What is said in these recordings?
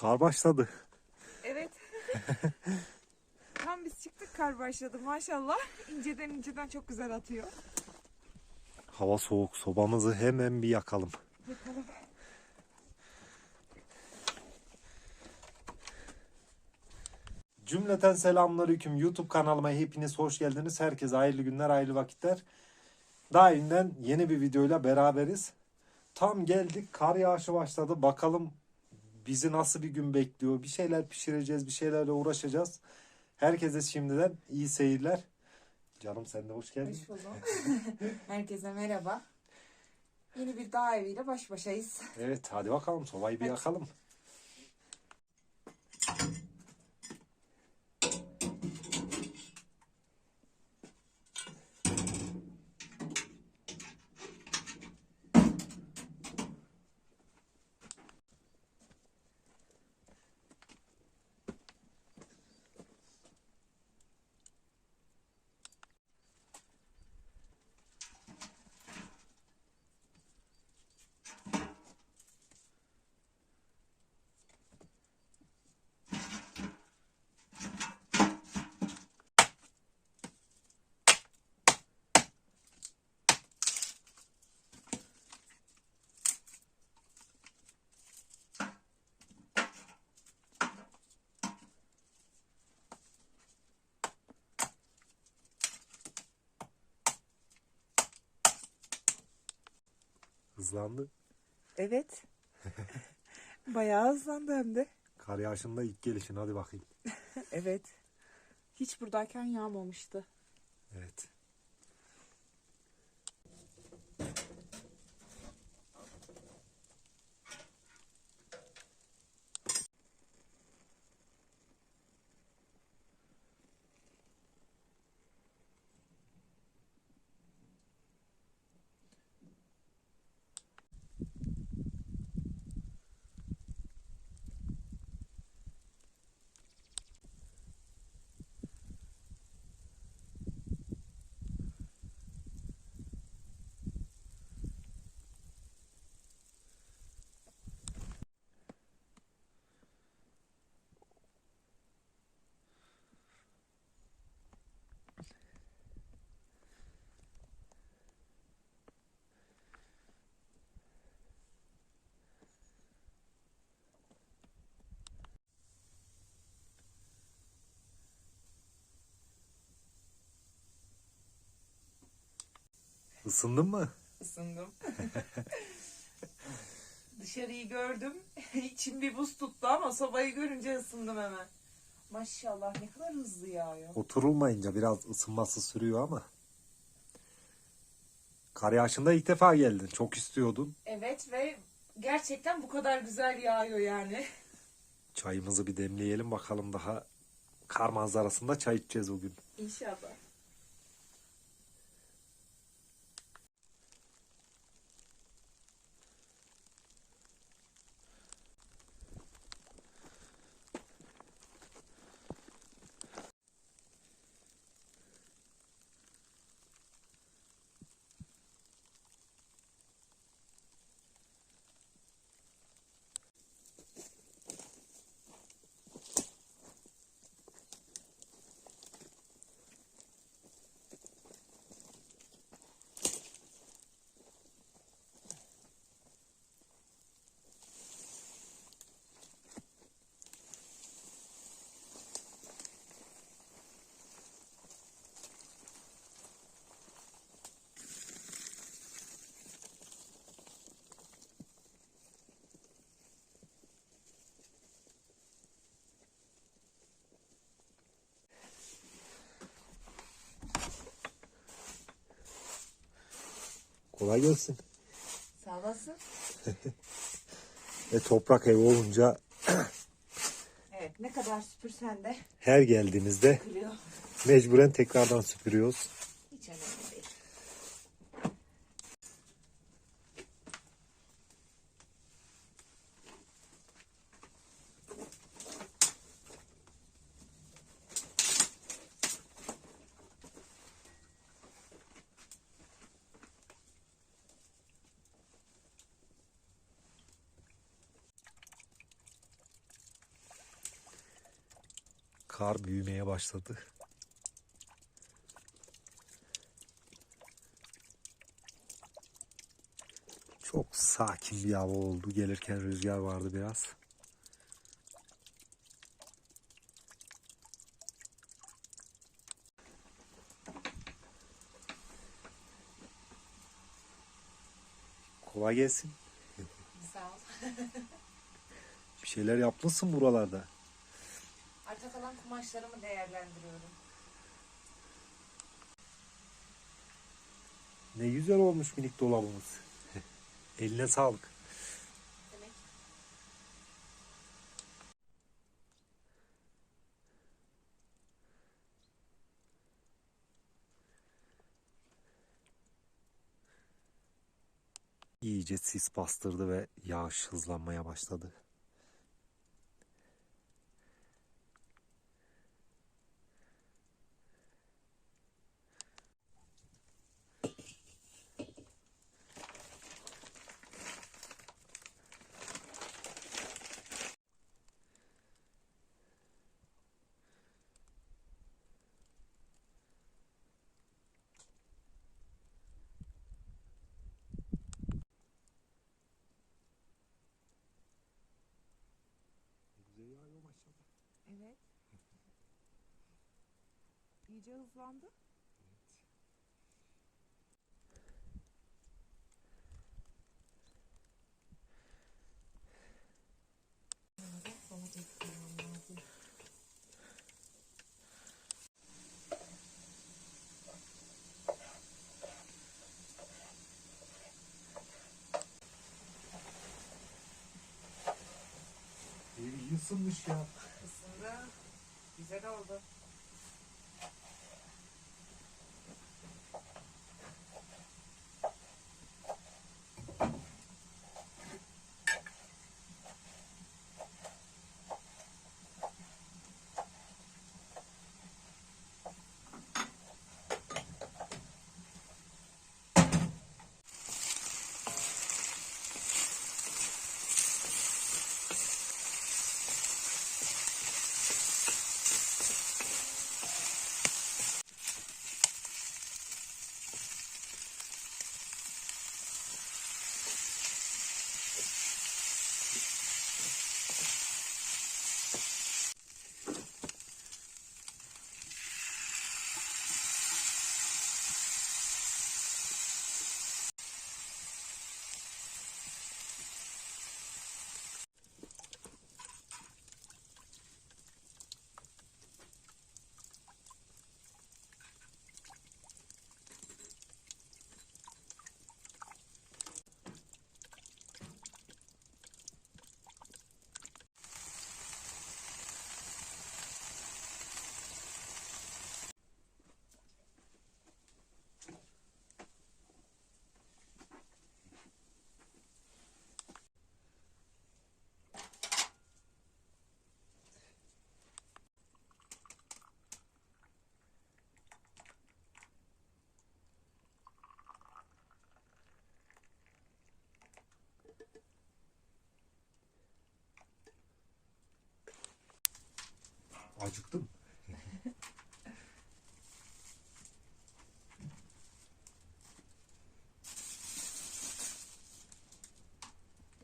Kar başladı. Evet. Tam biz çıktık kar başladı maşallah. İnceden inceden çok güzel atıyor. Hava soğuk. Sobamızı hemen bir yakalım. Bakalım. Cümleten selamünaleyküm. YouTube kanalıma hepiniz hoş geldiniz. Herkese hayırlı günler, hayırlı vakitler. Daha yeniden yeni bir videoyla beraberiz. Tam geldik. Kar yağışı başladı. Bakalım bizi nasıl bir gün bekliyor. Bir şeyler pişireceğiz, bir şeylerle uğraşacağız. Herkese şimdiden iyi seyirler. Canım sen de hoş geldin. Hoş buldum. Herkese merhaba. Yeni bir dağ eviyle baş başayız. Evet hadi bakalım sobayı bir Hadi. yakalım. Hızlandı. Evet. Bayağı hızlandı hem de. Kar yağışında ilk gelişin hadi bakayım. Evet. Hiç buradayken yağmamıştı. Evet. Isındın mı? Isındım. Dışarıyı gördüm. İçim bir buz tuttu ama sobayı görünce ısındım hemen. Maşallah ne kadar hızlı yağıyor. Oturulmayınca biraz ısınması sürüyor ama. Kar yağışında ilk defa geldin. Çok istiyordun. Evet ve gerçekten bu kadar güzel yağıyor yani. Çayımızı bir demleyelim bakalım daha kar manzarasında çay içeceğiz bugün. İnşallah. Kolay gelsin. Sağ olasın. E toprak ev olunca Evet ne kadar süpürsen de her geldiğimizde kırıyor. mecburen tekrardan süpürüyoruz. Hiç önemli değil. Kar büyümeye başladı. Çok sakin bir hava oldu. Gelirken rüzgar vardı biraz. Kolay gelsin. Sağ ol. Bir şeyler yapmışsın buralarda. Arta kalan kumaşlarımı değerlendiriyorum. Ne güzel olmuş minik dolabımız. Eline sağlık. Demek İyice sis bastırdı ve yağış hızlanmaya başladı. Evet. İyice hızlandı. İyi ısınmış ya. Isındı. Güzel oldu. Acıktım.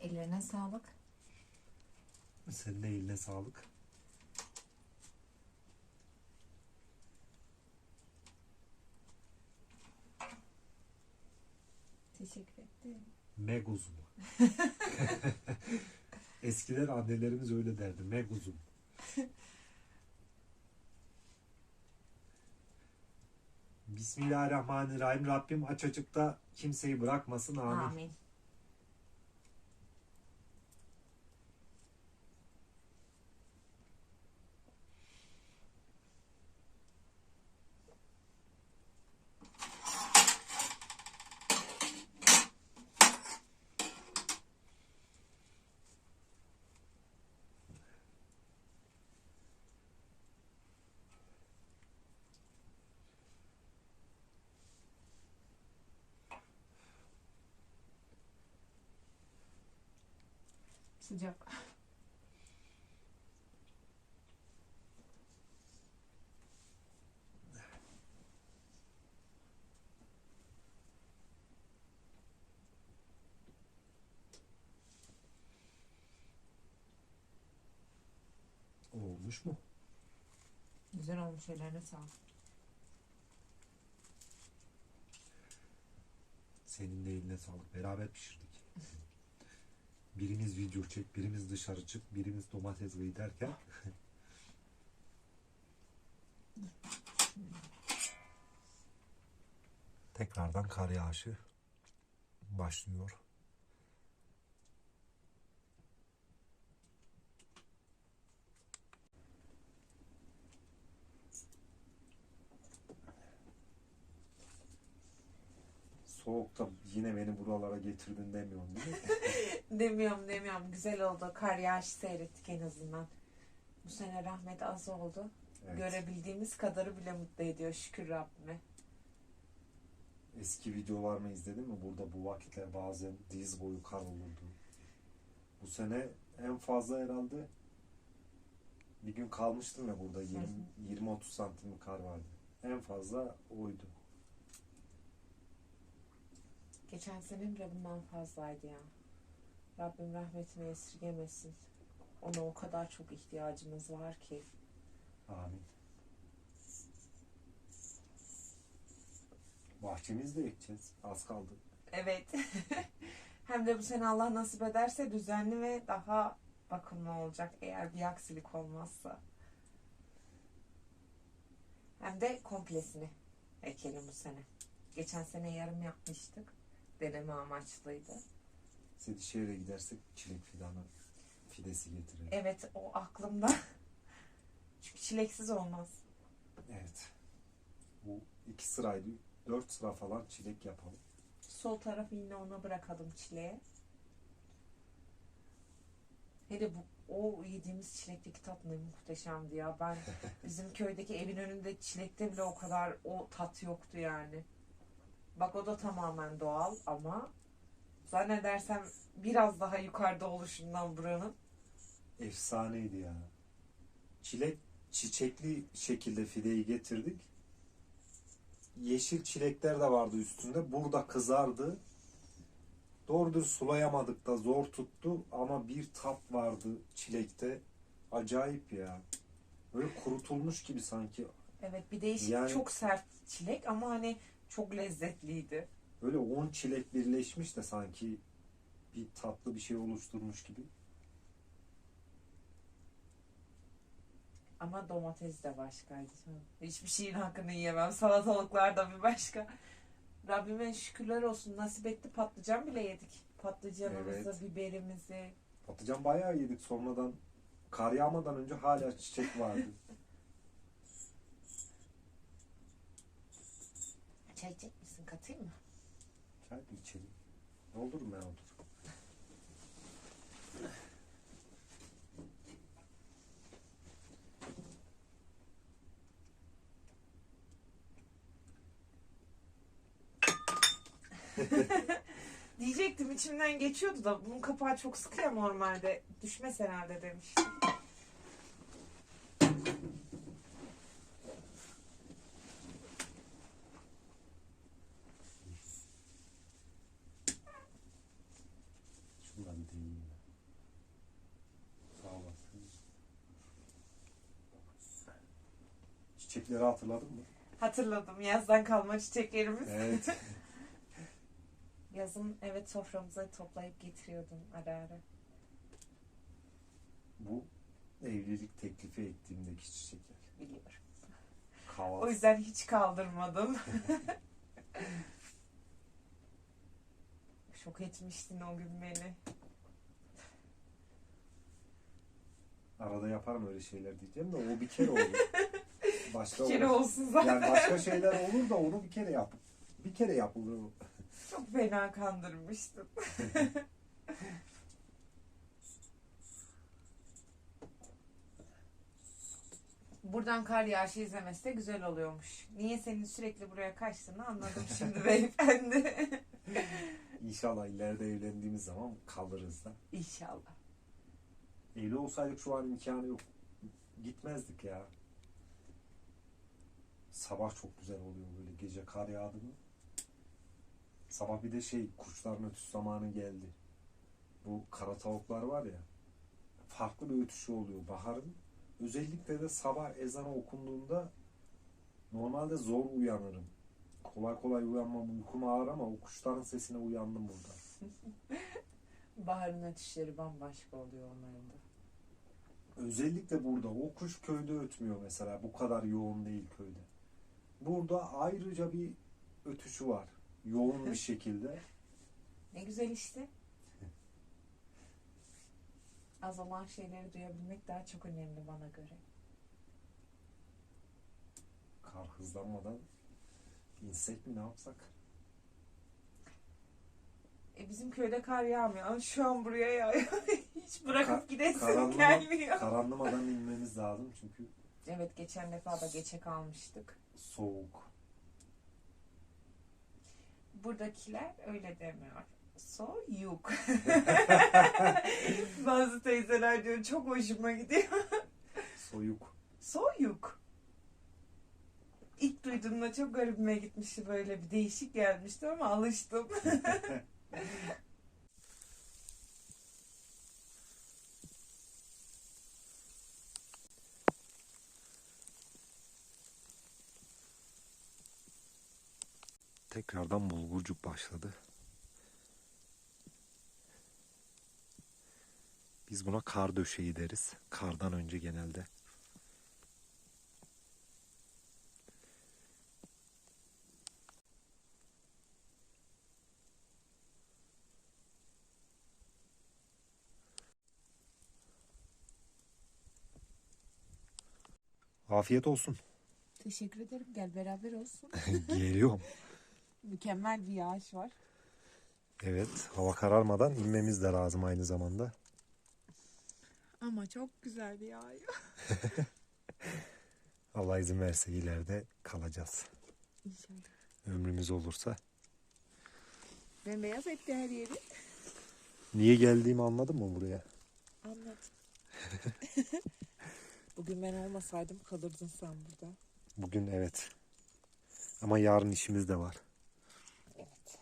Ellerine sağlık. Senin de eline sağlık. Teşekkür ederim. Meguzum. Eskiler annelerimiz öyle derdi. Meguzum. Bismillahirrahmanirrahim. Rabbim aç açıkta kimseyi bırakmasın. Amin. Amin. sıcak. Olmuş mu? Güzel olmuş ellerine sağlık. Senin de eline sağlık. Beraber pişirdik. Birimiz video çek, birimiz dışarı çık, birimiz domates kıy derken tekrardan kar yağışı başlıyor. Soğukta yine beni buralara getirdin demiyorsun değil mi? Demiyorum demiyorum. Güzel oldu. Kar yağışı seyrettik en azından. Bu sene rahmet az oldu. Evet. Görebildiğimiz kadarı bile mutlu ediyor şükür Rabbime. Eski videolarımı izledin mi? Burada bu vakitler bazen diz boyu kar olurdu. Bu sene en fazla herhalde bir gün kalmıştım ya burada 20 20-30 santim kar vardı. En fazla oydu. Geçen sene bile bundan fazlaydı ya. Rabbim rahmetini esirgemesin. Ona o kadar çok ihtiyacımız var ki. Amin. Bahçemizde ekeceğiz. Az kaldı. Evet. Hem de bu sene Allah nasip ederse düzenli ve daha bakımlı olacak eğer bir aksilik olmazsa. Hem de komplesini ekelim bu sene. Geçen sene yarım yapmıştık. Deneme amaçlıydı. Sedişehir'e gidersek çilek fidanı fidesi getirelim. Evet o aklımda. Çünkü çileksiz olmaz. Evet. Bu iki sıraydı. Dört sıra falan çilek yapalım. Sol tarafı yine ona bırakalım çileğe. Hele bu o yediğimiz çilekteki tat ne muhteşemdi ya. Ben bizim köydeki evin önünde çilekte bile o kadar o tat yoktu yani. Bak o da tamamen doğal ama zannedersem biraz daha yukarıda oluşundan buranın. Efsaneydi ya. Çilek çiçekli şekilde fideyi getirdik. Yeşil çilekler de vardı üstünde. Burada kızardı. Doğrudur sulayamadık da zor tuttu ama bir tat vardı çilekte. Acayip ya. Böyle kurutulmuş gibi sanki. Evet bir değişik Yani- çok sert çilek ama hani çok lezzetliydi. Böyle 10 çilek birleşmiş de sanki bir tatlı bir şey oluşturmuş gibi. Ama domates de başkaydı. Hiçbir şeyin hakkını yiyemem. Salatalıklar da bir başka. Rabbime şükürler olsun. Nasip etti patlıcan bile yedik. Patlıcanımızı, Evet. biberimizi. Patlıcan bayağı yedik sonradan. Kar yağmadan önce hala çiçek vardı. içecek misin? Katayım mı? Mı içelim? Doldurum ben otur. Diyecektim içimden geçiyordu da bunun kapağı çok sıkı ya normalde. Düşmez herhalde demiştim. Ben. Sağ olasın. Çiçekleri hatırladın mı? Hatırladım yazdan kalma çiçeklerimiz. Evet. Yazın evet soframıza toplayıp getiriyordum ara ara. Bu evlilik teklifi ettiğimdeki çiçekler. Biliyorum. Kahvaltı. O yüzden hiç kaldırmadım. Şok etmiştin o gün beni. Arada yaparım öyle şeyler diyeceğim de o bir kere olur. Başka Bir kere olur. olsun zaten. Yani başka şeyler olur da onu bir kere yap. Bir kere yapılır. Çok fena kandırmıştım. Buradan kar yağışı izlemesi de güzel oluyormuş. Niye senin sürekli buraya kaçtığını anladım şimdi beyefendi. İnşallah ileride evlendiğimiz zaman kalırız da. İnşallah. Evli olsaydık şu an imkanı yok. Gitmezdik ya. Sabah çok güzel oluyor böyle gece kar yağdı mı. Sabah bir de şey kuşların ötüş zamanı geldi. Bu kara tavuklar var ya. Farklı bir ötüşü oluyor. Baharın Özellikle de sabah ezanı okunduğunda normalde zor uyanırım. Kolay kolay uyanmam, uykum ağır ama o kuşların sesine uyandım burada. Baharın ötüşleri bambaşka oluyor onların da. Özellikle burada o kuş köyde ötmüyor mesela. Bu kadar yoğun değil köyde. Burada ayrıca bir ötüşü var. Yoğun bir şekilde. Ne güzel işte. Az olan şeyleri duyabilmek daha çok önemli bana göre. Kar hızlanmadan insek mi ne yapsak? E bizim köyde kar yağmıyor ama şu an buraya yağıyor. Hiç bırakıp Ka- karanlıma- gelmiyor. Karanlamadan inmemiz lazım çünkü Evet geçen defa da geçe kalmıştık. soğuk. Buradakiler öyle demiyor. Soyuk. Bazı teyzeler diyor çok hoşuma gidiyor. Soğuk. Soyuk. İlk duyduğumda çok garibime gitmişti böyle bir değişik gelmişti ama alıştım. Tekrardan bulgurcuk başladı. Biz buna kar döşeği deriz. Kardan önce genelde. Afiyet olsun. Teşekkür ederim. Gel beraber olsun. Geliyorum. Mükemmel bir yağış var. Evet, hava kararmadan inmemiz de lazım aynı zamanda. Ama çok güzel bir yağıyor. Allah izin verirse ileride kalacağız. İnşallah. Ömrümüz olursa. Bembeyaz etti her yeri. Niye geldiğimi anladın mı buraya? Anladım. Bugün ben olmasaydım kalırdın sen burada. Bugün evet. Ama yarın işimiz de var. Evet.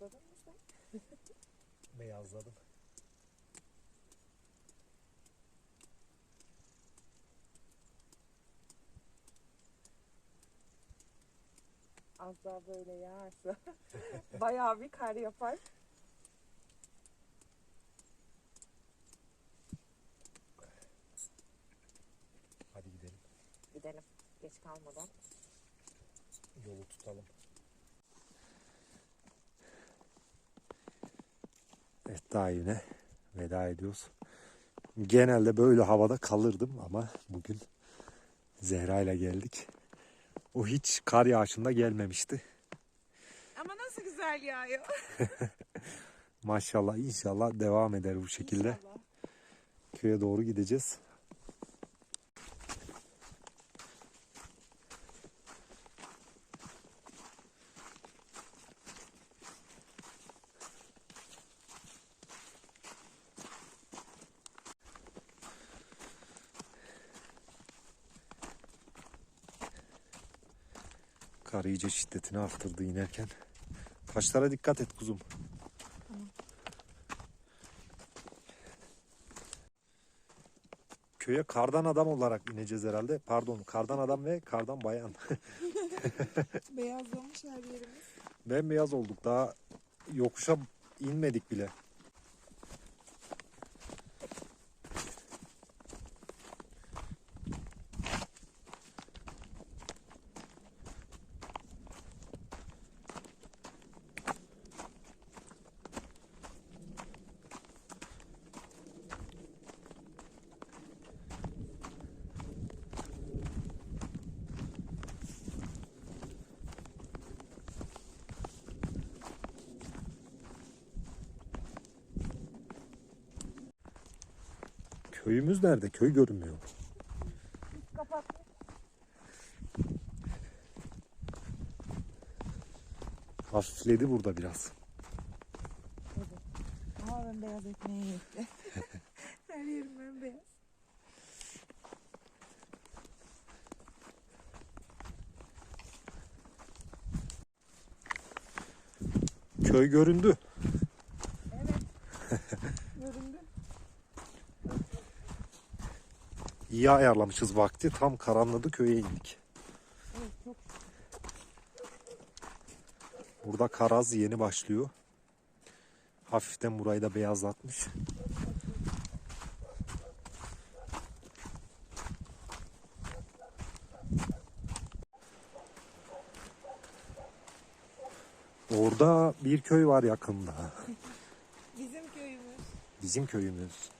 Beyazladın mı sen? Beyazladım. Az daha böyle yağarsa bayağı bir kar yapar. Hadi gidelim. Gidelim geç kalmadan. Yolu tutalım. Evet daha yine veda ediyoruz. Genelde böyle havada kalırdım ama bugün Zehra ile geldik. O hiç kar yağışında gelmemişti. Ama nasıl güzel yağıyor. Maşallah inşallah devam eder bu şekilde. İnşallah. Köye doğru gideceğiz. Kar iyice şiddetini arttırdı inerken. Taşlara dikkat et kuzum. Köye kardan adam olarak ineceğiz herhalde. Pardon, kardan adam ve kardan bayan. Beyazlamış her yerimiz. Bembeyaz olduk. Daha yokuşa inmedik bile. Köyümüz nerede? Köy görünmüyor. Hafifledi burada biraz. Ama ben beyaz ekmeği yetti. Her yerim ben beyaz. Köy. Göründü. İyi ayarlamışız vakti. Tam karanladı köye indik. Burada karaz yeni başlıyor. Hafiften burayı da beyazlatmış. Orada bir köy var yakında. bizim köyümüz. Bizim köyümüz.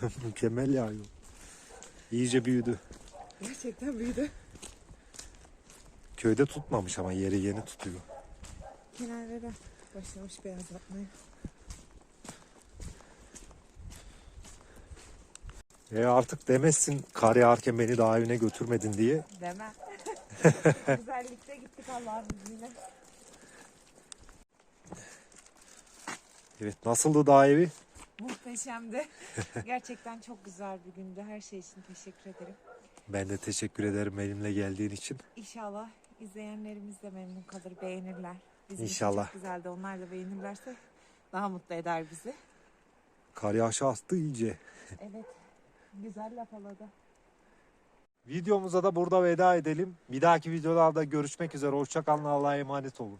Mükemmel yağıyor. İyice büyüdü. Gerçekten büyüdü. Köyde tutmamış ama yeri yeni tutuyor. Kenarlara başlamış beyazlatmaya. E artık demezsin kar yağarken beni daha evine götürmedin diye. Deme. Güzellikte gittik Allah'ın izniyle. Evet nasıldı daha evi? Muhteşemdi. Gerçekten çok güzel bir gündü. Her şey için teşekkür ederim. Ben de teşekkür ederim benimle geldiğin için. İnşallah izleyenlerimiz de memnun kalır, beğenirler. Bizim için İnşallah. çok güzeldi. Onlar da beğenirlerse daha mutlu eder bizi. Kar yağışı astı iyice. Evet. Güzel yapaladı. Videomuza da burada veda edelim. Bir dahaki videolarda görüşmek üzere. Hoşçakalın. Allah'a emanet olun.